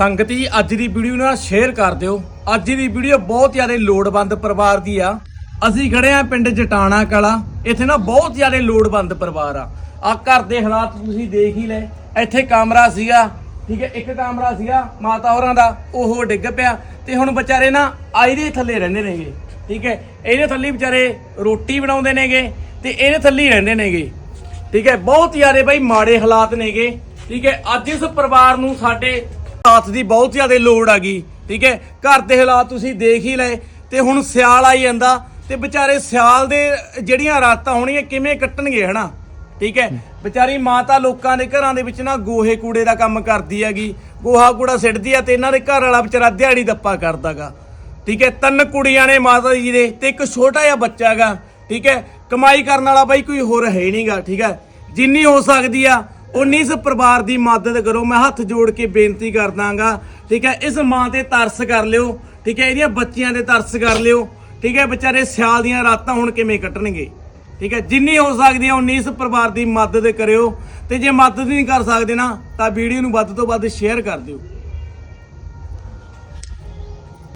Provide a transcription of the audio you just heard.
ਸੰਗਤੀ ਅੱਜ ਦੀ ਵੀਡੀਓ ਨਾਲ ਸ਼ੇਅਰ ਕਰ ਦਿਓ। ਅੱਜ ਦੀ ਵੀਡੀਓ ਬਹੁਤ ਜ਼ਿਆਦਾ ਲੋੜਵੰਦ ਪਰਿਵਾਰ ਦੀ ਆ। ਅਸੀਂ ਖੜੇ ਆ ਪਿੰਡ ਜਟਾਣਾ ਕਲਾ। ਇੱਥੇ ਨਾ ਬਹੁਤ ਜ਼ਿਆਦਾ ਲੋੜਵੰਦ ਪਰਿਵਾਰ ਆ। ਆ ਘਰ ਦੇ ਹਾਲਾਤ ਤੁਸੀਂ ਦੇਖ ਹੀ ਲੈ ਇੱਥੇ ਕਮਰਾ ਸੀਗਾ, ਠੀਕ ਹੈ, ਇੱਕ ਕਮਰਾ ਸੀਗਾ ਮਾਤਾ ਹੋਰਾਂ ਦਾ, ਉਹ ਡਿੱਗ ਪਿਆ ਤੇ ਹੁਣ ਵਿਚਾਰੇ ਨਾ ਆਇਰੇ ਥੱਲੇ ਰਹਿੰਦੇ ਨੇਗੇ, ਠੀਕ ਹੈ। ਇਹਦੇ ਥੱਲੇ ਵਿਚਾਰੇ ਰੋਟੀ ਬਣਾਉਂਦੇ ਨੇਗੇ ਤੇ ਇਹਦੇ ਥੱਲੇ ਰਹਿੰਦੇ ਨੇਗੇ, ਠੀਕ ਹੈ। ਬਹੁਤ ਜ਼ਿਆਦੇ ਬਾਈ ਮਾੜੇ ਹਾਲਾਤ ਨੇਗੇ, ਠੀਕ ਹੈ। ਅੱਜ ਇਸ ਪਰਿਵਾਰ ਨੂੰ ਸਾਡੇ ਸਾਥ ਦੀ ਬਹੁਤ ਜ਼ਿਆਦਾ ਲੋੜ ਆ ਗਈ, ਠੀਕ ਹੈ? ਘਰ ਦੇ ਹਾਲਾਤ ਤੁਸੀਂ ਦੇਖ ਹੀ ਲਏ, ਤੇ ਹੁਣ ਸਿਆਲ ਆਈ ਜਾਂਦਾ, ਤੇ ਵਿਚਾਰੇ ਸਿਆਲ ਦੇ ਜਿਹੜੀਆਂ ਰਾਤਾਂ ਹੋਣੀਆਂ ਕਿਵੇਂ ਕੱਟਣਗੇ, ਹਨਾ? ਠੀਕ ਹੈ? ਵਿਚਾਰੀ ਮਾਤਾ ਲੋਕਾਂ ਦੇ ਘਰਾਂ ਦੇ ਵਿੱਚ ਨਾ ਗੋਹੇ ਕੂੜੇ ਦਾ ਕੰਮ ਕਰਦੀ ਹੈਗੀ, ਗੋਹਾ ਕੂੜਾ ਸਿੱਟਦੀ ਆ ਤੇ ਇਹਨਾਂ ਦੇ ਘਰ ਵਾਲਾ ਵਿਚਾਰਾ ਦਿਹਾੜੀ ਦੱਪਾ ਕਰਦਾਗਾ, ਠੀਕ ਹੈ? ਤਿੰਨ ਕੁੜੀਆਂ ਨੇ ਮਾਤਾ ਜੀ ਦੇ ਤੇ ਇੱਕ ਛੋਟਾ ਜਿਹਾ ਬੱਚਾ ਹੈਗਾ, ਠੀਕ ਹੈ? ਕਮਾਈ ਕਰਨ ਵਾਲਾ ਬਾਈ ਕੋਈ ਹੋਰ ਹੈ ਨਹੀਂਗਾ ਠੀਕ ਹੈ? ਜਿੰਨੀ ਹੋ ਸਕਦੀ ਆ ਉਨੀ ਇਸ ਪਰਿਵਾਰ ਦੀ ਮਦਦ ਕਰੋ। ਮੈਂ ਹੱਥ ਜੋੜ ਕੇ ਬੇਨਤੀ ਕਰਦਾਗਾ, ਠੀਕ ਹੈ, ਇਸ ਮਾਂ ਤੇ ਤਰਸ ਕਰ ਲਿਓ, ਠੀਕ ਹੈ, ਇਹਦੀਆਂ ਬੱਚੀਆਂ ਤੇ ਤਰਸ ਕਰ ਲਿਓ, ਠੀਕ ਹੈ, ਵਿਚਾਰੇ ਸਿਆਲ ਦੀਆਂ ਰਾਤਾਂ ਹੁਣ ਕਿਵੇਂ ਕੱਟਣਗੇ? ਠੀਕ ਹੈ, ਜਿੰਨੀ ਹੋ ਸਕਦੀ ਹੈ ਉਨੀ ਇਸ ਪਰਿਵਾਰ ਦੀ ਮਦਦ ਕਰਿਓ, ਤੇ ਜੇ ਮਦਦ ਨਹੀਂ ਕਰ ਸਕਦੇ ਨਾ, ਤਾਂ ਵੀਡੀਓ ਨੂੰ ਵੱਧ ਤੋਂ ਵੱਧ ਸ਼ੇਅਰ ਕਰ ਦਿਓ।